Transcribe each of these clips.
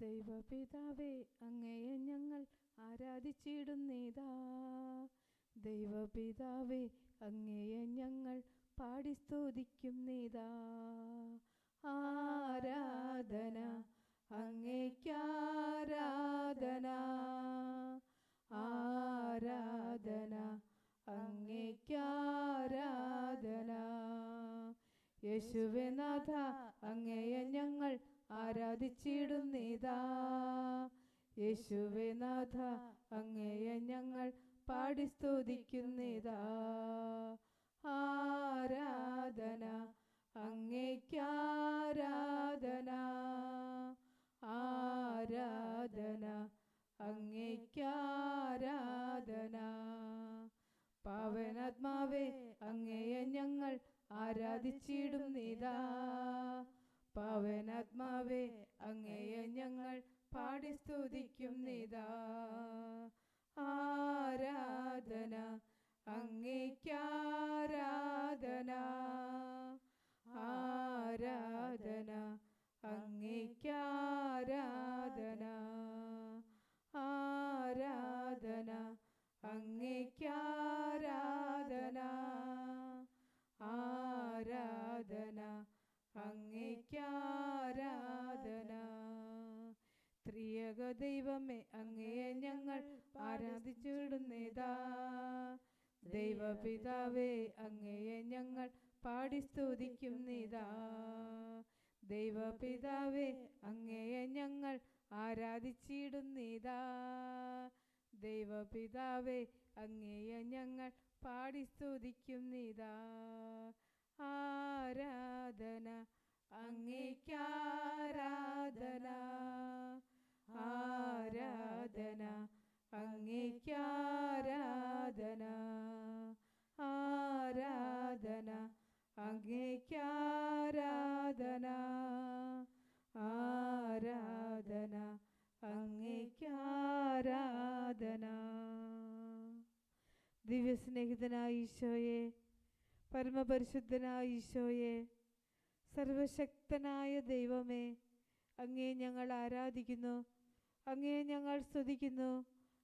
ദൈവപിതാവേ അങ്ങയെ ഞങ്ങൾ ആരാധിച്ചിടുന്നേതാ ദൈവപിതാവേ അങ്ങയെ ഞങ്ങൾ പാടി സ്തുതിക്കുന്നേതാ ആരാധന അങ്ങേക്കാരാധന ആരാധന. അങ്ങേക്കാരാധന യേശുവേ നാഥ അങ്ങയെ ഞങ്ങൾ ആരാധിച്ചിടുന്നേതാ യേശുവേ നാഥ അങ്ങയെ ഞങ്ങൾ പാടി സ്തുതിക്കുന്നേതാ ആരാധന അങ്ങേക്കാരാധന ആരാധന. അങ്ങേക്കാരാധന പാവനാത്മാവേ അങ്ങയെ ഞങ്ങൾ ആരാധിച്ചിടുന്നേതാ പാവനാത്മാവേ അങ്ങയെ ഞങ്ങൾ പാടി സ്തുതിക്കുന്നിതാ ആരാധന അങ്ങേക്കാരാധന ആരാധന. അങ്ങേക്കാരാധന ആരാധന. അങ്ങേക്കാരാധന ആരാധന അങ്ങേക്കാരാധന ത്രിയക ദൈവമേ അങ്ങയെ ഞങ്ങൾ ആരാധിച്ചുവിടുന്നേതാ ദൈവപിതാവേ അങ്ങയെ ഞങ്ങൾ പാടി സ്തുതിക്കുന്നേതാ. ദൈവപിതാവേ അങ്ങയെ ഞങ്ങൾ ആരാധിച്ചിടുന്നേതാ. ദൈവപിതാവേ അങ്ങയെ ഞങ്ങൾ പാടി സ്തുതിക്കുന്നേതാ. ആരാധന അങ്ങേക്കാരാധന. ആരാധന അങ്ങേക്കാരാധന. ആരാധന അങ്ങേക്കാരാധന. ആരാധന അങ്ങേക്കാരാധന. ദിവ്യസ്നേഹിതനായ ഈശോയെ പരമപരിശുദ്ധനായ ഈശോയെ സർവശക്തനായ ദൈവമേ അങ്ങേ ഞങ്ങൾ ആരാധിക്കുന്നു അങ്ങേ ഞങ്ങൾ സ്തുതിക്കുന്നു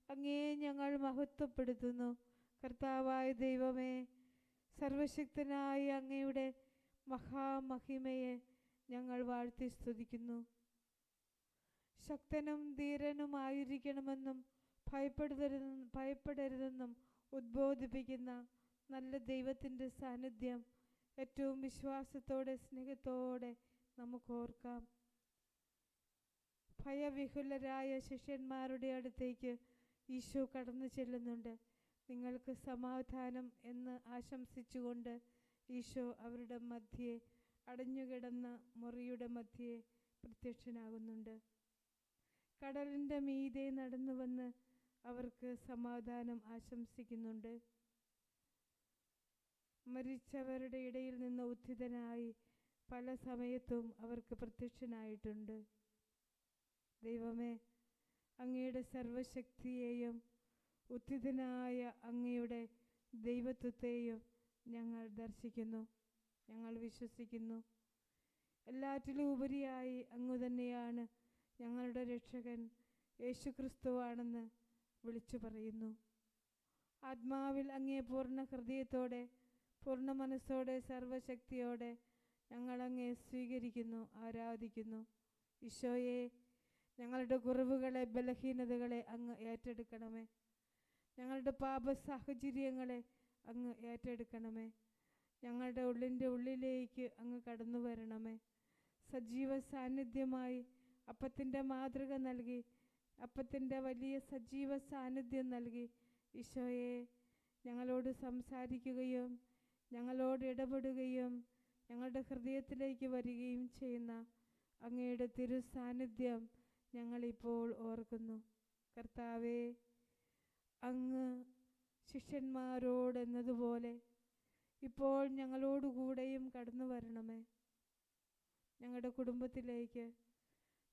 അങ്ങേ ഞങ്ങൾ മഹത്വപ്പെടുത്തുന്നു. കർത്താവായ ദൈവമേ സർവശക്തനായ അങ്ങയുടെ മഹാമഹിമയെ ഞങ്ങൾ വാഴ്ത്തി സ്തുതിക്കുന്നു. ശക്തനും ധീരനുമായിരിക്കണമെന്നും ഭയപ്പെടരുതെന്നും ഭയപ്പെടരുതെന്നും ഉദ്ബോധിപ്പിക്കുന്ന നല്ല ദൈവത്തിന്റെ സാന്നിധ്യം ഏറ്റവും വിശ്വാസത്തോടെ സ്നേഹത്തോടെ നമുക്ക് ഓർക്കാം. ഭയവിഹുലരായ ശിഷ്യന്മാരുടെ അടുത്തേക്ക് ഈശോ കടന്നു ചെല്ലുന്നുണ്ട്. നിങ്ങൾക്ക് സമാധാനം എന്ന് ആശംസിച്ചുകൊണ്ട് ഈശോ അവരുടെ മധ്യേ അടഞ്ഞുകിടന്ന മുറിയുടെ മധ്യേ പ്രത്യക്ഷനാകുന്നുണ്ട്. കടലിന്റെ മീതെ നടന്നു വന്ന് അവർക്ക് സമാധാനം ആശംസിക്കുന്നുണ്ട്. മരിച്ചവരുടെ ഇടയിൽ നിന്ന് ഉത്ഥിതനായി പല സമയത്തും അവർക്ക് പ്രത്യക്ഷനായിട്ടുണ്ട്. ദൈവമേ അങ്ങയുടെ സർവശക്തിയെയും ഉത്ഥിതനായ അങ്ങയുടെ ദൈവത്വത്തെയും ഞങ്ങൾ ദർശിക്കുന്നു ഞങ്ങൾ വിശ്വസിക്കുന്നു. എല്ലാറ്റിലും ഉപരിയായി അങ്ങ് തന്നെയാണ് ഞങ്ങളുടെ രക്ഷകൻ യേശുക്രിസ്തുവാണെന്ന് വിളിച്ചു പറയുന്നു. ആത്മാവിൽ അങ്ങേ പൂർണ ഹൃദയത്തോടെ പൂർണ മനസ്സോടെ സർവശക്തിയോടെ ഞങ്ങൾ അങ്ങേ സ്വീകരിക്കുന്നു ആരാധിക്കുന്നു. ഈശോയെ ഞങ്ങളുടെ കുറവുകളെ ബലഹീനതകളെ അങ്ങ് ഏറ്റെടുക്കണമേ. ഞങ്ങളുടെ പാപ സാഹചര്യങ്ങളെ അങ്ങ് ഏറ്റെടുക്കണമേ. ഞങ്ങളുടെ ഉള്ളിന്റെ ഉള്ളിലേക്ക് അങ്ങ് കടന്നു വരണമേ. സജീവ സാന്നിധ്യമായി അപ്പത്തിന്റെ മാതൃക നൽകി അപ്പത്തിന്റെ വലിയ സജീവ സാന്നിധ്യം നൽകി. ഈശോയെ ഞങ്ങളോട് സംസാരിക്കുകയും ഞങ്ങളോട് ഇടപെടുകയും ഞങ്ങളുടെ ഹൃദയത്തിലേക്ക് വരികയും ചെയ്യുന്ന അങ്ങയുടെ തിരു സാന്നിധ്യം ഞങ്ങളിപ്പോൾ ഓർക്കുന്നു. കർത്താവേ അങ്ങ് ശിഷ്യന്മാരോടെന്നതുപോലെ ഇപ്പോൾ ഞങ്ങളോടുകൂടെയും കടന്നു വരണമേ. ഞങ്ങളുടെ കുടുംബത്തിലേക്ക്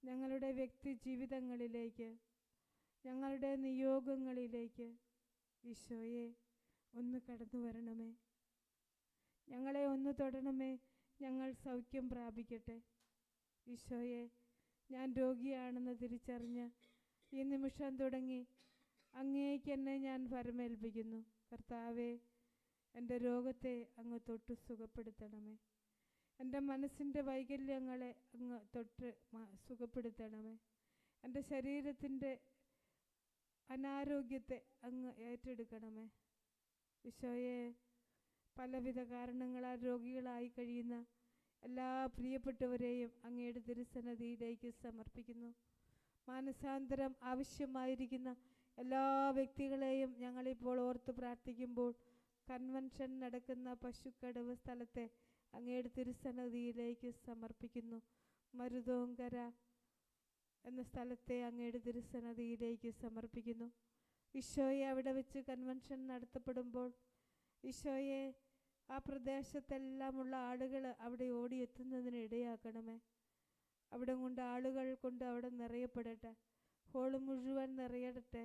ഞങ്ങളുടെ വ്യക്തി ജീവിതങ്ങളിലേക്ക് ഞങ്ങളുടെ നിയോഗങ്ങളിലേക്ക് ഈശോയെ ഒന്ന് കടന്നു വരണമേ. ഞങ്ങളെ ഒന്ന് തൊടണമേ. ഞങ്ങൾ സൗഖ്യം പ്രാപിക്കട്ടെ. ഈശോയെ ഞാൻ രോഗിയാണെന്ന് തിരിച്ചറിഞ്ഞ് ഈ നിമിഷം തുടങ്ങി. അങ്ങേക്ക് എന്നെ ഞാൻ വരമേൽപ്പിക്കുന്നു. കർത്താവെ എന്റെ രോഗത്തെ അങ്ങ് തൊട്ട് സുഖപ്പെടുത്തണമേ. എന്റെ മനസ്സിന്റെ വൈകല്യങ്ങളെ അങ്ങ് തൊട്ട് സുഖപ്പെടുത്തണമേ. എന്റെ ശരീരത്തിന്റെ അനാരോഗ്യത്തെ അങ്ങ് ഏറ്റെടുക്കണമേ. ഈശോയെ പലവിധ കാരണങ്ങളാൽ രോഗികളായി കഴിയുന്ന എല്ലാ പ്രിയപ്പെട്ടവരെയും അങ്ങയുടെ തിരുസന്നതിയിലേക്ക് സമർപ്പിക്കുന്നു. മാനസാന്തരം ആവശ്യമായിരിക്കുന്ന എല്ലാ വ്യക്തികളെയും ഞങ്ങളിപ്പോൾ ഓർത്ത് പ്രാർത്ഥിക്കുമ്പോൾ കൺവെൻഷൻ നടക്കുന്ന പശുക്കടവ് സ്ഥലത്തെ അങ്ങയുടെ തിരുസന്നതിയിലേക്ക് സമർപ്പിക്കുന്നു. മരുതോങ്കര എന്ന സ്ഥലത്തെ അങ്ങയുടെ തിരുസന്നതിയിലേക്ക് സമർപ്പിക്കുന്നു. ഈശോയെ അവിടെ വെച്ച് കൺവെൻഷൻ നടത്തപ്പെടുമ്പോൾ ഈശോയെ ആ പ്രദേശത്തെല്ലാമുള്ള ആളുകൾ അവിടെ ഓടിയെത്തുന്നതിന് ഇടയാക്കണമേ. അവിടെ കൊണ്ട് ആളുകൾ കൊണ്ട് അവിടെ നിറയപ്പെടട്ടെ. ഹോൾ മുഴുവൻ നിറയടട്ടെ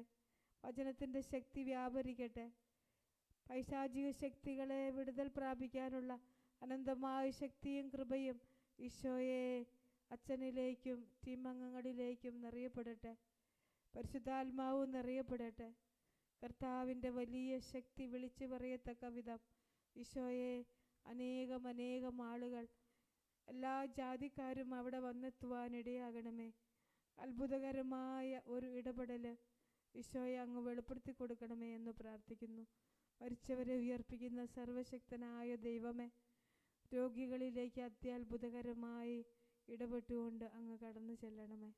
വചനത്തിന്റെ ശക്തി വ്യാപരിക്കട്ടെ. പൈശാചിക ശക്തികളെ വിടുതൽ പ്രാപിക്കാനുള്ള അനന്തമായ ശക്തിയും കൃപയും ഈശോയെ അച്ഛനിലേക്കും ടീം അംഗങ്ങളിലേക്കും നിറയപ്പെടട്ടെ. പരിശുദ്ധാത്മാവ് നിറയപ്പെടട്ടെ. കർത്താവിന്റെ വലിയ ശക്തി വിളിച്ചു പറയത്തക്ക വിധം ഈശോയെ അനേകം അനേകം ആളുകൾ എല്ലാ ജാതിക്കാരും അവിടെ വന്നെത്തുവാനിടയാകണമേ. അത്ഭുതകരമായ ഒരു ഇടപെടൽ ഈശോയെ അങ്ങ് വെളിപ്പെടുത്തി കൊടുക്കണമേ എന്ന് പ്രാർത്ഥിക്കുന്നു. മരിച്ചവരെ ഉയർപ്പിക്കുന്ന സർവശക്തനായ ദൈവമേ രോഗികളിലേക്ക് അത്യത്ഭുതകരമായി ഇടപെട്ടുകൊണ്ട് അങ്ങ് കടന്നു ചെല്ലണമേ.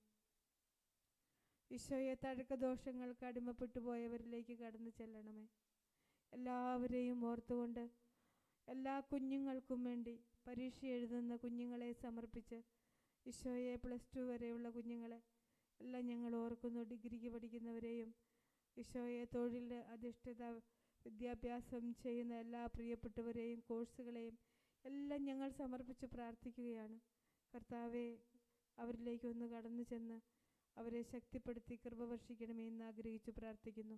ഈശോയെ തഴക്കദോഷങ്ങൾക്ക് അടിമപ്പെട്ടു പോയവരിലേക്ക് കടന്നു ചെല്ലണമേ. എല്ലാവരെയും ഓർത്തുകൊണ്ട് എല്ലാ കുഞ്ഞുങ്ങൾക്കും വേണ്ടി പരീക്ഷ എഴുതുന്ന കുഞ്ഞുങ്ങളെ സമർപ്പിച്ച് ഈശോയെ പ്ലസ് ടു വരെയുള്ള കുഞ്ഞുങ്ങളെ എല്ലാം ഞങ്ങൾ ഓർക്കുന്നു. ഡിഗ്രിക്ക് പഠിക്കുന്നവരെയും ഈശോയെ തൊഴിൽ അധിഷ്ഠിത വിദ്യാഭ്യാസം ചെയ്യുന്ന എല്ലാ പ്രിയപ്പെട്ടവരെയും കോഴ്സുകളെയും എല്ലാം ഞങ്ങൾ സമർപ്പിച്ച് പ്രാർത്ഥിക്കുകയാണ്. കർത്താവെ അവരിലേക്ക് ഒന്ന് കടന്നു ചെന്ന് അവരെ ശക്തിപ്പെടുത്തി കൃപ വർഷിക്കണമേ എന്ന് ആഗ്രഹിച്ചു പ്രാർത്ഥിക്കുന്നു.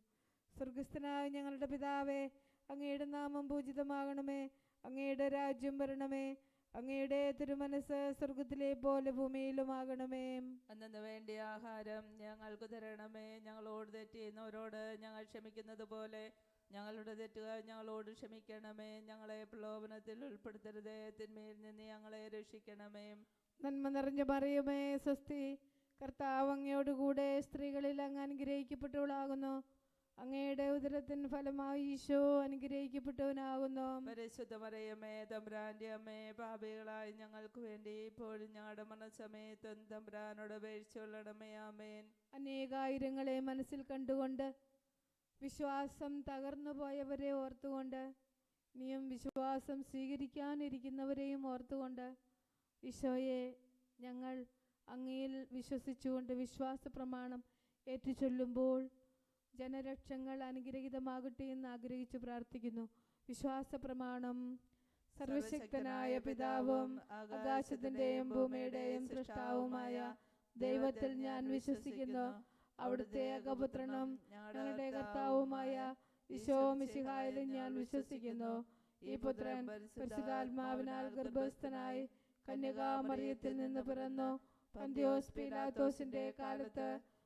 സ്വർഗസ്ഥനായ ഞങ്ങളുടെ പിതാവേ അങ്ങയുടെ നാമം പൂജിതമാകണമേ. അങ്ങയുടെ രാജ്യം വരണമേ. അങ്ങയുടെ തിരുമനസ് സ്വർഗത്തിലെ പോലെ ഭൂമിയിലുമാകണമേ. അന്നു വേണ്ടിയ ആഹാരം ഞങ്ങൾക്ക് തരണമേ. ഞങ്ങളോട് തെറ്റിയുന്നവരോട് ഞങ്ങൾ ക്ഷമിക്കുന്നത് പോലെ ഞങ്ങളുടെ തെറ്റുകൾ ഞങ്ങളോട് ക്ഷമിക്കണമേ. ഞങ്ങളെ പ്രലോഭനത്തിൽ ഉൾപ്പെടുത്തരുതേ. തിന്മയിൽ നിന്ന് ഞങ്ങളെ രക്ഷിക്കണമേ. നന്മ നിറഞ്ഞ പറയുമേ സ്വസ്തി. കർത്താവ് അങ്ങയോടുകൂടെ സ്ത്രീകളിൽ അങ്ങ് അനുഗ്രഹിക്കപ്പെട്ടവളാകുന്നു. അങ്ങയുടെ ഉദരത്തിൻ ഫലമായി ഈശോ അനുഗ്രഹിക്കപ്പെട്ടവനാകുന്നു. പരിശുദ്ധമറിയമേ തമ്പ്രാന്റെ അമ്മേ പാപികളായി ഞങ്ങൾക്ക് വേണ്ടി ഇപ്പോഴും ഞങ്ങളുടെ മനസ്സമയത്തും തമ്പ്രാനോട് അപേക്ഷിച്ചുകൊള്ളണമേ ആമേൻ. അനേകായിരങ്ങളെ മനസ്സിൽ കണ്ടുകൊണ്ട് വിശ്വാസം തകർന്നു പോയവരെ ഓർത്തുകൊണ്ട് നീയും വിശ്വാസം സ്വീകരിക്കാനിരിക്കുന്നവരെയും ഓർത്തുകൊണ്ട് ഈശോയെ ഞങ്ങൾ അങ്ങയിൽ വിശ്വസിച്ചുകൊണ്ട് വിശ്വാസ പ്രമാണം ഏറ്റുചൊല്ലുമ്പോൾ ജനലക്ഷങ്ങൾ അനുഗ്രഹീതമാകട്ടെ എന്ന് ആഗ്രഹിച്ചു പ്രാർത്ഥിക്കുന്നു. വിശ്വാസ പ്രമാണം സർവശക്തനായ പിതാവും ആകാശത്തിന്റെയും ഭൂമിയുടെയും സൃഷ്ടാവുമായ ദൈവത്തിൽ ഞാൻ വിശ്വസിക്കുന്നു. അവിടുത്തെ ഏകപുത്രനും ഞങ്ങളുടെ കർത്താവുമായ ഈശോ മിശിഹായിലും ഞാൻ വിശ്വസിക്കുന്നു. ഈ പുത്രൻ പരിശുദ്ധാത്മാവിനാൽ ഗർഭസ്ഥനായി കന്യകാമറിയത്തിൽ നിന്ന് പിറന്നു. പന്തിയോസ് പീലാത്തോസിന്റെ കാലത്ത്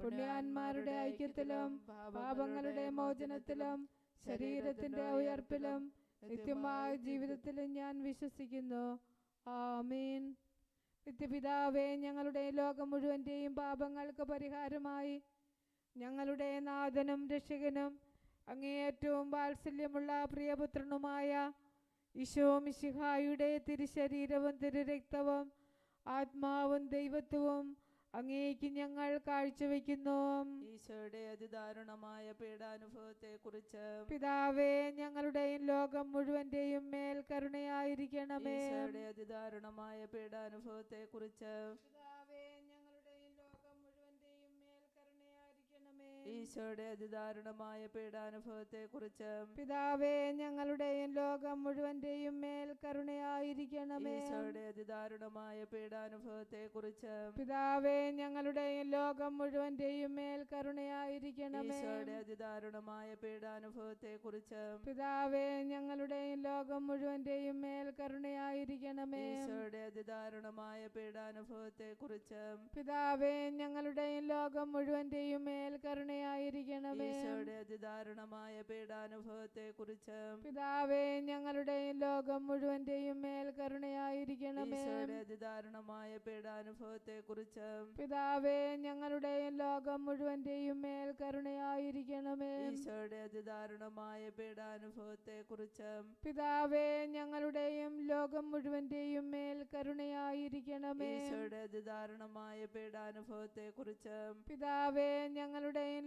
പുണ്യാന്മാരുടെ ഐക്യത്തിലും പാപങ്ങളുടെ മോചനത്തിലും ശരീരത്തിന്റെ ഉയർപ്പിലും നിത്യമായ ജീവിതത്തിലും ഞാൻ വിശ്വസിക്കുന്നു. ആമീൻ. നിത്യപിതാവേ ഞങ്ങളുടെ ലോകം മുഴുവന്റെയും പാപങ്ങൾക്ക് പരിഹാരമായി. ഞങ്ങളുടെ നാഥനും രക്ഷകനും അങ്ങേയറ്റവും വാത്സല്യമുള്ള പ്രിയപുത്രനുമായ ഈശോ മിശിഹായുടെ തിരുശരീരവും തിരുരക്തവും ആത്മാവും ദൈവത്വവും അങ്ങേക്ക് ഞങ്ങൾ കാഴ്ചവെക്കുന്നു. ഈശോയുടെ അതിദാരുണമായ പീഡാനുഭവത്തെ കുറിച്ച് പിതാവേ ഞങ്ങളുടെയും ലോകം മുഴുവന്റെയും മേൽ കരുണയായിരിക്കണമേ ഈശോയുടെ അതിദാരുണമായ പീഡാനുഭവത്തെ കുറിച്ച് ഈശോയുടെ അതിദാരുണമായ പീഡാനുഭവത്തെക്കുറിച്ച് പിതാവേ ഞങ്ങളുടെയും ലോകം മുഴുവന്റെയും മേൽ കരുണയായിരിക്കണമേ. ഈശോയുടെ അതിദാരുണമായ പീഡാനുഭവത്തെക്കുറിച്ച് പിതാവേ ഞങ്ങളുടെയും ലോകം മുഴുവന്റെയും മേൽ കരുണയായിരിക്കണമേ. ഈശോയുടെ അതിദാരുണമായ പീഡാനുഭവത്തെക്കുറിച്ച് പിതാവേ ഞങ്ങളുടെയും ലോകം മുഴുവന്റെയും മേൽ കരുണയായിരിക്കണമേ. ഈശോയുടെ അതിദാരുണമായ പീഡാനുഭവത്തെക്കുറിച്ച് പിതാവേ ഞങ്ങളുടെയും ലോകം മുഴുവന്റെയും മേൽ കരുണയായിരിക്കണമേ ഈശോയുടെ അതിദാരുണമായ പീഡാനുഭവത്തെക്കുറിച്ച് പിതാവേ ഞങ്ങളുടെയും ലോകം മുഴുവന്റെയും മേൽ കരുണയായിരിക്കണമേ. ഈശോയുടെ അതിദാരുണമായ പീഡാനുഭവത്തെക്കുറിച്ച് പിതാവേ ഞങ്ങളുടെയും ലോകം മുഴുവന്റെയും മേൽ കരുണയായിരിക്കണമേ. ഈശോയുടെ അതിദാരുണമായ പീഡാനുഭവത്തെക്കുറിച്ച് പിതാവേ ഞങ്ങളുടെയും ലോകം മുഴുവന്റെയും മേൽ കരുണയായിരിക്കണമേ. ഈശോയുടെ അതിദാരുണമായ പീഡാനുഭവത്തെക്കുറിച്ച് പിതാവേ ഞങ്ങളുടെയും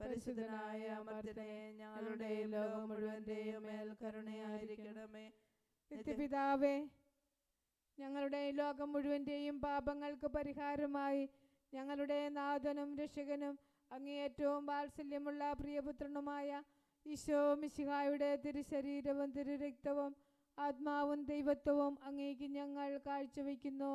പരിശുദ്ധനായ അമർത്തിനെ ഞങ്ങളുടെയും ലോകം മുഴുവന്റെയും മേൽ കരുണയായിരിക്കണമേ. നിത്യപിതാവേ ഞങ്ങളുടെ ലോകം മുഴുവന്റെയും പാപങ്ങൾക്ക് പരിഹാരമായി ഞങ്ങളുടെ നാഥനും രക്ഷകനും അങ്ങേയറ്റവും വാത്സല്യമുള്ള പ്രിയപുത്രനുമായ ഈശോ മിശിഹായുടെ തിരുശരീരവും തിരുരക്തവും ആത്മാവും ദൈവത്വവും അങ്ങേക്ക് ഞങ്ങൾ കാഴ്ചവെക്കുന്നു.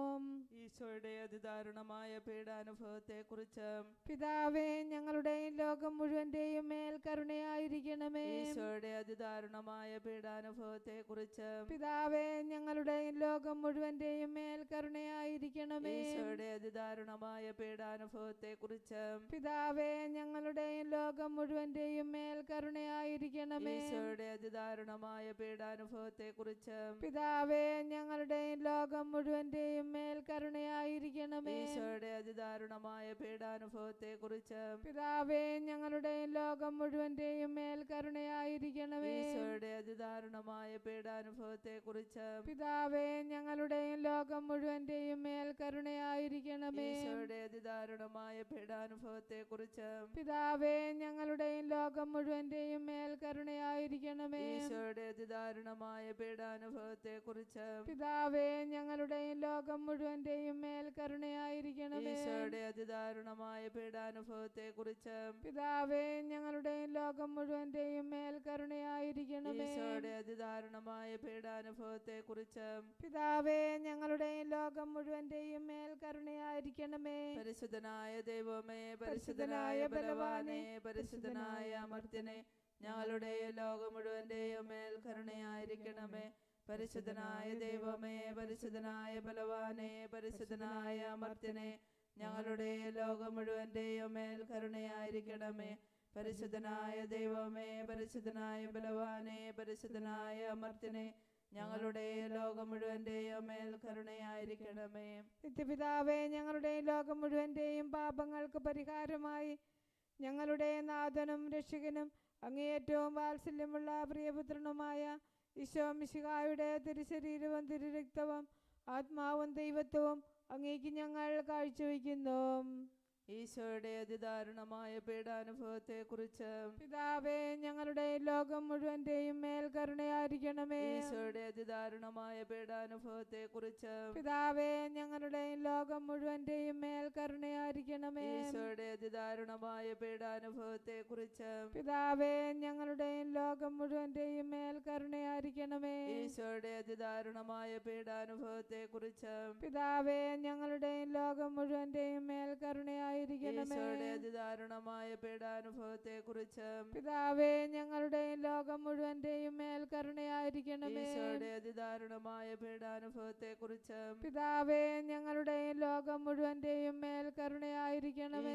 ഈശോയുടെ അതിദാരുണമായ പീഡാനുഭവത്തെ കുറിച്ച് പിതാവേ ഞങ്ങളുടെ ലോകം മുഴുവന്റെയും മേൽ കരുണയായിരിക്കണമേ. ഈശോയുടെ അതിദാരുണമായ പീഡാനുഭവത്തെ കുറിച്ച് പിതാവേ ഞങ്ങളുടെ ലോകം മുഴുവന്റെയും മേൽ കരുണയായിരിക്കണമേ. ഈശോയുടെ അതിദാരുണമായ പീഡാനുഭവത്തെ കുറിച്ച് പിതാവേ ഞങ്ങളുടെ ലോകം മുഴുവന്റെയും മേൽ കരുണയായിരിക്കണമേ ഈശോയുടെ അതിദാരുണമായ പീഡാനുഭവത്തെ കുറിച്ച് പിതാവേ ഞങ്ങളുടെ ലോകം മുഴുവന്റെയും മേൽ കരുണയായിരിക്കണമേ. ഈശോയുടെ അതിദാരുണമായ പീഡാനുഭവത്തെ കുറിച്ച് പിതാവേ ഞങ്ങളുടെ ലോകം മുഴുവന്റെയും മേൽ കരുണയായിരിക്കണമേ. ഈശോയുടെ അതിദാരുണമായ പീഡാനുഭവത്തെ കുറിച്ച് പിതാവേ ഞങ്ങളുടെ ലോകം മുഴുവന്റെയും മേൽ കരുണയായിരിക്കണമേ. ഈശോയുടെ അതിദാരുണമായ പീഡാനുഭവത്തെ കുറിച്ച് പിതാവേ ഞങ്ങളുടെ ലോകം മുഴുവന്റെയും മേൽ കരുണയായിരിക്കണമേ ഈശോയുടെ അതിദാരുണമായ പീഡാനുഭവത്തെക്കുറിച്ച് പിതാവേ ഞങ്ങളുടെ ലോകം മുഴുവന്റെയും മേൽ കരുണയായിരിക്കണമേ. ഈശോയുടെ അതിദാരുണമായ പീഡാനുഭവത്തെക്കുറിച്ച് പിതാവേ ഞങ്ങളുടെ ലോകം മുഴുവന്റെയും മേൽ കരുണയായിരിക്കണമേ. ഈശോയുടെ അതിദാരുണമായ പീഡാനുഭവത്തെക്കുറിച്ച് പിതാവേ ഞങ്ങളുടെ ലോകം മുഴുവന്റെയും മേൽ കരുണയായിരിക്കണമേ. പരിശുദ്ധനായ ദൈവമേ പരിശുദ്ധനായ ബലവാനെ പരിശുദ്ധനായ അമർത്യനെ ഞങ്ങളുടെ ലോകം മുഴുവന്റെയും മേൽ കരുണയായിരിക്കണമേ. പരിശുദ്ധനായ ദൈവമേ പരിശുദ്ധനായ ബലവാനെ പരിശുദ്ധനായ അമർത്യനെ. ഞങ്ങളുടെ ലോകം മുഴുവന്റെയും മേൽ കരുണയായിരിക്കണമേ. പരിശുദ്ധനായ ദൈവമേ പരിശുദ്ധനായ ബലവാനെ പരിശുദ്ധനായ അമർത്യനെ ഞങ്ങളുടെ ലോകം മുഴുവന്റെയും മേൽ കരുണയായിരിക്കണമേ. നിത്യപിതാവേ ഞങ്ങളുടെ ലോകം മുഴുവന്റെയും പാപങ്ങൾക്ക് പരിഹാരമായി ഞങ്ങളുടെ നാഥനും രക്ഷകനും അങ്ങേയറ്റവും വാത്സല്യമുള്ള പ്രിയപുത്രനുമായ ഈശോ മിശിഹായുടെ തിരുശരീരവും തിരുരക്തവും ആത്മാവും ദൈവത്വവും അങ്ങേക്ക് ഞങ്ങൾ കാഴ്ചവെക്കുന്നു ഈശോയുടെ അതിദാരുണമായ പീഡാനുഭവത്തെക്കുറിച്ച് പിതാവേ ഞങ്ങളുടെ ലോകം മുഴുവന്റെയും മേൽ കരുണയായിരിക്കണമേ. ഈശോയുടെ അതിദാരുണമായ പീഡാനുഭവത്തെക്കുറിച്ച് പിതാവേ ഞങ്ങളുടെ ലോകം മുഴുവന്റെയും മേൽ കരുണയായിരിക്കണമേ. ഈശോയുടെ അതിദാരുണമായ പീഡാനുഭവത്തെക്കുറിച്ച് പിതാവേ ഞങ്ങളുടെ ലോകം മുഴുവന്റെയും മേൽ കരുണയായിരിക്കണമേ. ഈശോയുടെ അതിദാരുണമായ പീഡാനുഭവത്തെക്കുറിച്ച് പിതാവേ ഞങ്ങളുടെ ലോകം മുഴുവന്റെയും മേൽ കരുണയായിരിക്കണമേ അതിദാരുണമായ പീഡാനുഭവത്തെക്കുറിച്ച് പിതാവേ ഞങ്ങളുടെ ലോകം മുഴുവന്റെയും മേൽ കരുണയായിരിക്കണമേ. അതിദാരുണമായ പീഡാനുഭവത്തെക്കുറിച്ച് പിതാവേ ഞങ്ങളുടെ ലോകം മുഴുവന്റെയും മേൽ കരുണയായിരിക്കണമേ.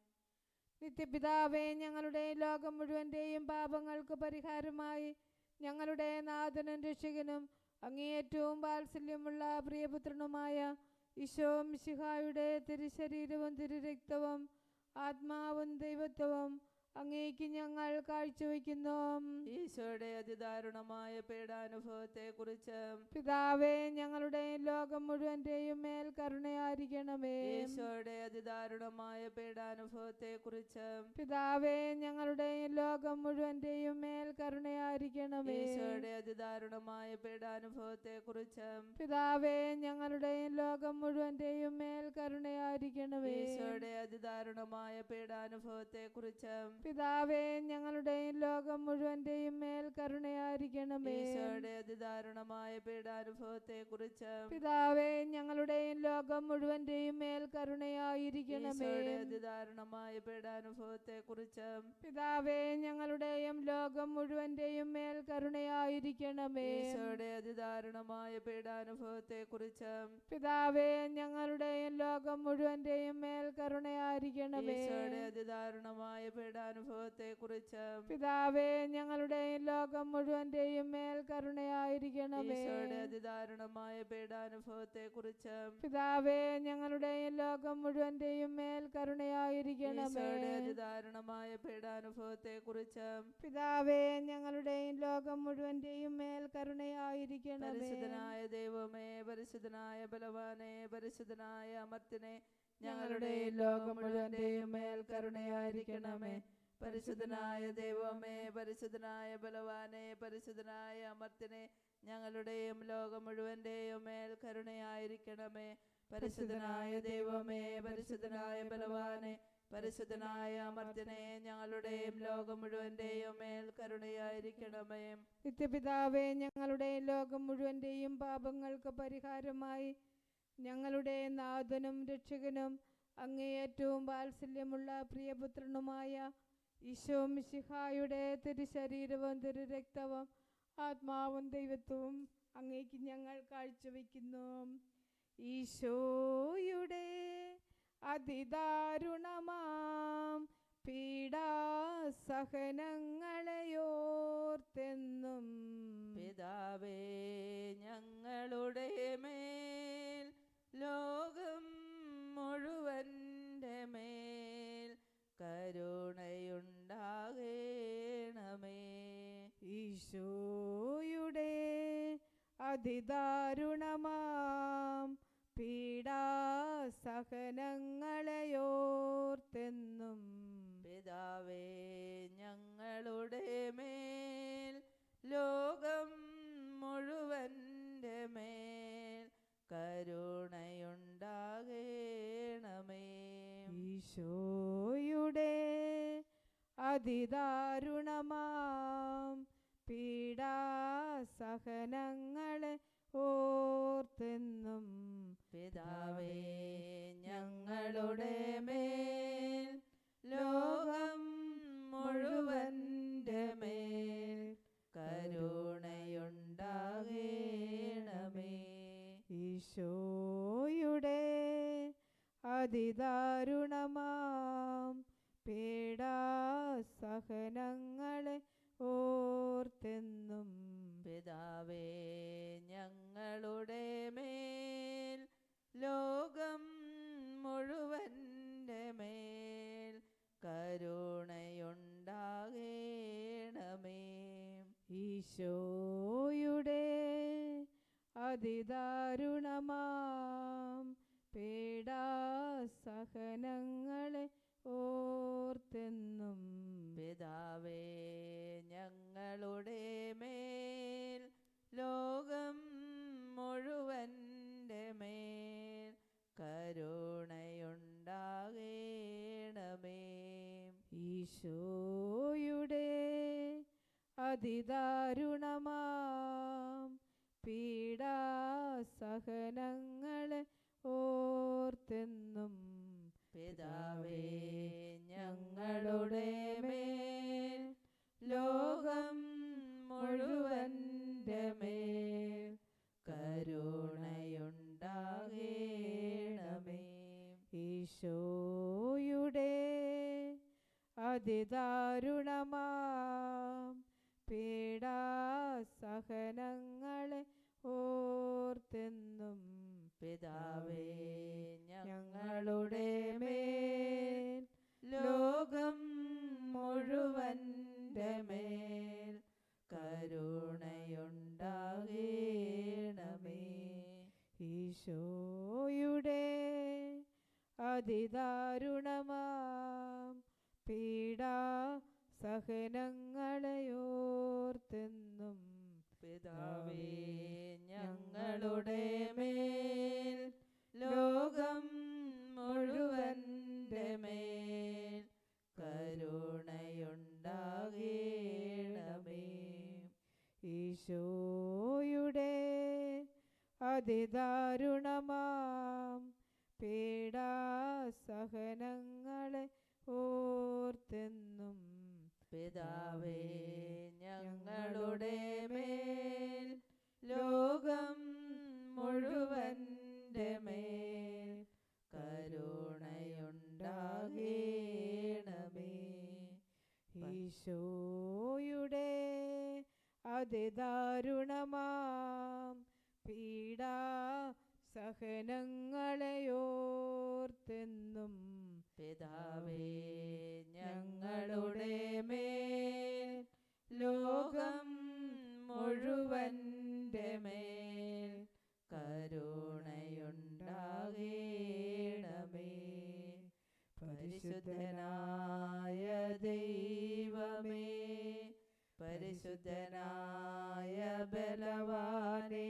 നിത്യപിതാവേ ഞങ്ങളുടെ ലോകം മുഴുവന്റെയും പാപങ്ങൾക്ക് പരിഹാരമായി. ഞങ്ങളുടെ നാഥനും രക്ഷകനും അങ്ങേയറ്റവും വാത്സല്യമുള്ള പ്രിയപുത്രനുമായ ഈശോം മിശിഹായുടെ തിരുശരീരവും തിരുരക്തവും ആത്മാവും ദൈവത്വവും അങ്ങേക്ക് ഞങ്ങൾ കാഴ്ചവെക്കുന്നു ഈശോയുടെ അതിദാരുണമായ പീഡാനുഭവത്തെ കുറിച്ച് പിതാവേ ഞങ്ങളുടെ ലോകം മുഴുവന്റെയും മേൽ കരുണയായിരിക്കണമേ. ഈശോയുടെ അതിദാരുണമായ പീഡാനുഭവത്തെ കുറിച്ച് പിതാവേ ഞങ്ങളുടെ ലോകം മുഴുവന്റെയും മേൽ കരുണയായിരിക്കണമേ. ഈശോയുടെ അതിദാരുണമായ പീഡാനുഭവത്തെ കുറിച്ച് പിതാവേ ഞങ്ങളുടെ ലോകം മുഴുവന്റെയും മേൽ കരുണയായിരിക്കണമേ. ഈശോയുടെ അതിദാരുണമായ പീഡാനുഭവത്തെ കുറിച്ച് പിതാവേ ഞങ്ങളുടെ ലോകം മുഴുവന്റെയും മേൽ കരുണയായിരിക്കണമേ. ഈശോയുടെ അതിദാരുണമായ പീഡാനുഭവത്തെ കുറിച്ച് പിതാവേ ഞങ്ങളുടെ ലോകം മുഴുവന്റെയും മേൽ കരുണയായിരിക്കണമേ. അതിദാരുണമായ പീഡാനുഭവത്തെ കുറിച്ച് പിതാവേ ഞങ്ങളുടെയും ലോകം മുഴുവന്റെയും മേൽ കരുണയായിരിക്കണമേ. ഈശോയുടെ അതിദാരുണമായ പീഡാനുഭവത്തെ കുറിച്ച് പിതാവേ ഞങ്ങളുടെയും ലോകം മുഴുവന്റെയും മേൽ കരുണയായിരിക്കണമേ. ഈശോയുടെ അതിദാരുണമായ പീഡാനുഭവത്തെ കുറിച്ച് പിതാവേ ഞങ്ങളുടെ ലോകം മുഴുവന്റെയും മേൽ കരുണയായിരിക്കണമേ. ഈശോയുടെ അതിദാരുണമായ പീഡാനുഭവത്തെ കുറിച്ച് പിതാവേ ഞങ്ങളുടെ ലോകം മുഴുവന്റെയും മേൽ കരുണയായിരിക്കണമേ. ഈശോയുടെ അതിദാരുണമായ പീഡാനുഭവത്തെ കുറിച്ച് പിതാവേ ഞങ്ങളുടെ ലോകം മുഴുവന്റെയും മേൽ കരുണയായിരിക്കണമേ. പരിശുദ്ധനായ ദൈവമേ പരിശുദ്ധനായ ബലവാനെ പരിശുദ്ധനായ അമർത്തിനെ ഞങ്ങളുടെ ലോകം മുഴുവന്റെയും മേൽ കരുണയായിരിക്കണമേ. പരിശുദ്ധനായ ദൈവമേ പരിശുദ്ധനായ ബലവാനെ പരിശുദ്ധനായ അമർത്തിനെ ഞങ്ങളുടെയും ലോകം മുഴുവന്റെയും മേൽ കരുണയായിരിക്കണമേ. പരിശുദ്ധനായ ദൈവമേ പരിശുദ്ധനായ ബലവാനെ പരിശുദ്ധനായ അമർത്തിനെ ഞങ്ങളുടെയും ലോകം മുഴുവന്റെയും മേൽ കരുണയായിരിക്കണമേ. നിത്യപിതാവേ ഞങ്ങളുടെ ലോകം മുഴുവന്റെയും പാപങ്ങൾക്ക് പരിഹാരമായി ഞങ്ങളുടെ നാഥനും രക്ഷകനും അങ്ങേയറ്റവും വാത്സല്യമുള്ള പ്രിയപുത്രനുമായ ഈശോ മിശിഹായുടെ തിരുശരീരവും തിരുരക്തവും ആത്മാവും ദൈവത്വവും അങ്ങേക്ക് ഞങ്ങൾ കാഴ്ചവെക്കുന്നു. ഈശോയുടെ അതിദാരുണമാം പീഡാസഹനങ്ങളെയോർത്തെന്നും പിതാവേ ഞങ്ങളുടെ മേൽ ലോകം മുഴുവന്റെ മേൽ കരുണയുണ്ടാകേണമേ. ഈശോയുടെ അതിദാരുണമാം പീഡാസഹനങ്ങളെയോർത്തെന്നും പിതാവേ ഞങ്ങളുടെ മേൽ ലോകം അതിദാരുണമാം. പീഡാസഹനങ്ങളെ ഓർത്തെന്നും പിതാവേ ഞങ്ങളുടെ മേൽ ലോകം മുഴുവന്റെ മേൽ കരുണയുണ്ടാകേണമേ. ഈശോയുടെ അതിദാരുണമാം അതിദാരുണമാം. പേടാസഹനങ്ങളെ ഓർത്തെന്നും പിതാവേ ഞങ്ങളുടെ മേൽ ലോകം മുഴുവന്റെ മേൽ കരുണയുണ്ടാകേണമേ. ഈശോയുടെ അതിദാരുണമാം ഞങ്ങളുടെ അതിദാരുണമാം പീഡാ സഹനങ്ങളെയോർത്തെന്നും പിതാവേ ഞങ്ങളുടെ മേൽ ലോകം മുഴുവന്റെ മേൽ കരുണയുണ്ടാകേണമേ. ഈശോയുടെ അതിദാരുണമാം പീഡാസഹനങ്ങളെ ഓർത്തെന്നും പിതാവേ ഞങ്ങളുടെ മേൽ ലോകം മുഴുവന്റെ മേൽ കരുണയുണ്ടാകേണമേ. ഈശോയുടെ അതിദാരുണമാം പീഡാസഹനങ്ങളെ ഓർത്തെന്നും പിതാവേ ഞങ്ങളുടെ മേൽ ലോകം മുഴുവന്റെ മേൽ കരുണയുണ്ടാകേണമേ. പരിശുദ്ധനായ ദൈവമേ പരിശുദ്ധനായ ബലവാനേ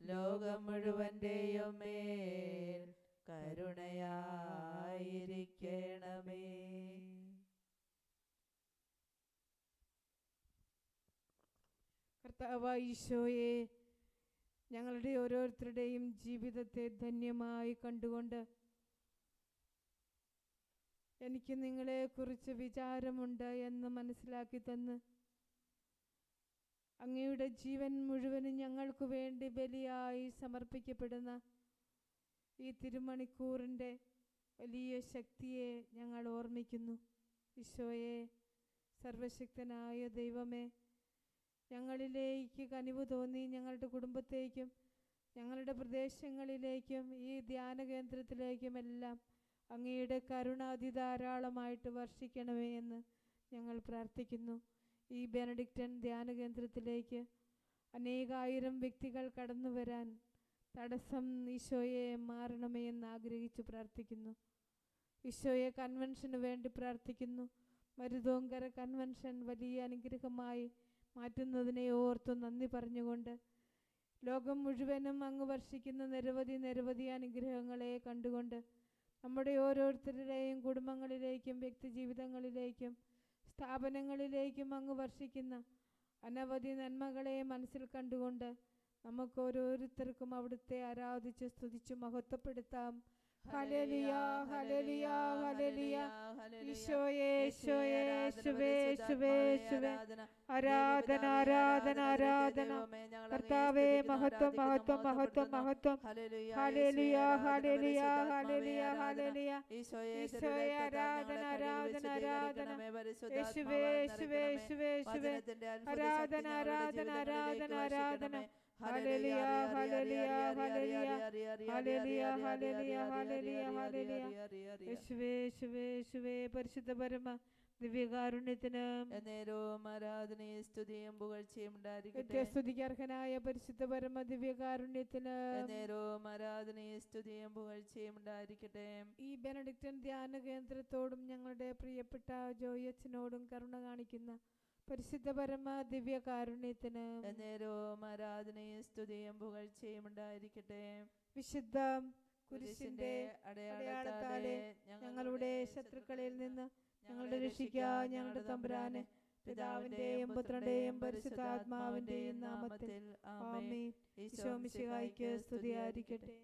ലോകം മുഴുവന്റെയും മേൽ കരുണയായിരിക്കണമേ ഈശോയെ ഞങ്ങളുടെ ഓരോരുത്തരുടെയും ജീവിതത്തെ ധന്യമായി കണ്ടുകൊണ്ട് എനിക്ക് നിങ്ങളെക്കുറിച്ച് വിചാരമുണ്ട് എന്ന് മനസ്സിലാക്കി തന്ന് അങ്ങയുടെ ജീവൻ മുഴുവനും ഞങ്ങൾക്ക് വേണ്ടി ബലിയായി സമർപ്പിക്കപ്പെടുന്ന ഈ തിരുമണിക്കൂറിന്റെ വലിയ ശക്തിയെ ഞങ്ങൾ ഓർമ്മിക്കുന്നു. ഈശോയെ സർവശക്തനായ ദൈവമേ ഞങ്ങളിലേക്ക് കനിവ് തോന്നി ഞങ്ങളുടെ കുടുംബത്തേക്കും ഞങ്ങളുടെ പ്രദേശങ്ങളിലേക്കും ഈ ധ്യാന കേന്ദ്രത്തിലേക്കുമെല്ലാം അങ്ങയുടെ കരുണ അതിധാരാളമായിട്ട് വർഷിക്കണമേ എന്ന് ഞങ്ങൾ പ്രാർത്ഥിക്കുന്നു. ഈ ബെനഡിക്റ്റൻ ധ്യാന കേന്ദ്രത്തിലേക്ക് അനേകായിരം വ്യക്തികൾ കടന്നു വരാൻ തടസ്സം ഈശോയെ മാറണമേ എന്ന് ആഗ്രഹിച്ചു പ്രാർത്ഥിക്കുന്നു. ഈശോയെ കൺവെൻഷന് വേണ്ടി പ്രാർത്ഥിക്കുന്നു. മരുതോങ്കര കൺവെൻഷൻ വലിയ അനുഗ്രഹമായി മാറ്റുന്നതിനെ ഓർത്തു നന്ദി പറഞ്ഞുകൊണ്ട് ലോകം മുഴുവനും അങ്ങ് വർഷിക്കുന്ന നിരവധി നിരവധി അനുഗ്രഹങ്ങളെ കണ്ടുകൊണ്ട് നമ്മുടെ ഓരോരുത്തരുടെയും കുടുംബങ്ങളിലേക്കും വ്യക്തിജീവിതങ്ങളിലേക്കും സ്ഥാപനങ്ങളിലേക്കും അങ്ങ് വർഷിക്കുന്ന അനവധി നന്മകളെ മനസ്സിൽ കണ്ടുകൊണ്ട് നമുക്ക് ഓരോരുത്തർക്കും അവിടുത്തെ ആരാധിച്ച് സ്തുതിച്ച് മഹത്വപ്പെടുത്താം. ഹല്ലേലൂയ, ഹല്ലേലൂയ, ഹല്ലേലൂയ. ഈശോയേ, ഈശോയേ, യേശുവേ, യേശുവേ. ആരാധന. ആരാധന ആരാധന കർത്താവേ മഹത്വം മഹത്വം മഹത്വം മഹത്വം. ഹല്ലേലൂയ ഹല്ലേലൂയ ഹല്ലേലൂയ ഹല്ലേലൂയ ഈശോയെ ആരാധന ആരാധന ആരാധന. യേശുവേ യേശുവേ യേശുവേ യേശുവേ ആരാധന ആരാധന ആരാധന ആരാധന. ഹല്ലേലൂയ ഹല്ലേലൂയ ഹല്ലേലൂയ ഹല്ലേലൂയ ഹല്ലേലൂയ ഹല്ലേലൂയ ഹല്ലേലൂയ യേശുവേ യേശുവേ യേശുവേ പരിശുദ്ധ പരമ ദിവ്യകാരുണ്യത്തിന് ആരാധനയും സ്തുതിയും പുകഴ്ചയും പരിശുദ്ധ പരമ ദിവ്യകാരുണ്യത്തിന് എന്നേരവും ആരാധനയും സ്തുതിയും പുകഴ്ചയും ഉണ്ടായിരിക്കട്ടെ ഈ ബെനഡിക്റ്റൻ ധ്യാന കേന്ദ്രത്തോടും ഞങ്ങളുടെ പ്രിയപ്പെട്ട ജോയച്ചനോടും കരുണ കാണിക്കുന്ന പരിശുദ്ധ പരമ ദിവ്യകാരുണ്യത്തിന് നേരവും ആരാധനയും സ്തുതിയും പുകഴ്ചയും ഉണ്ടായിരിക്കട്ടെ വിശുദ്ധ കുരിശിന്റെ അടയാളത്താലെ ഞങ്ങളുടെ ശത്രുക്കളിൽ നിന്ന് ഞങ്ങളുടെ രക്ഷിക്കുക ഞങ്ങളുടെ തമ്പുരാനെ പിതാവിന്റെയും പുത്രന്റെയും പരിശുദ്ധാത്മാവിന്റെയും നാമത്തിൽ. ആമേൻ. ഈശോ മിശിഹായിക്ക് സ്തുതിയായിരിക്കട്ടെ.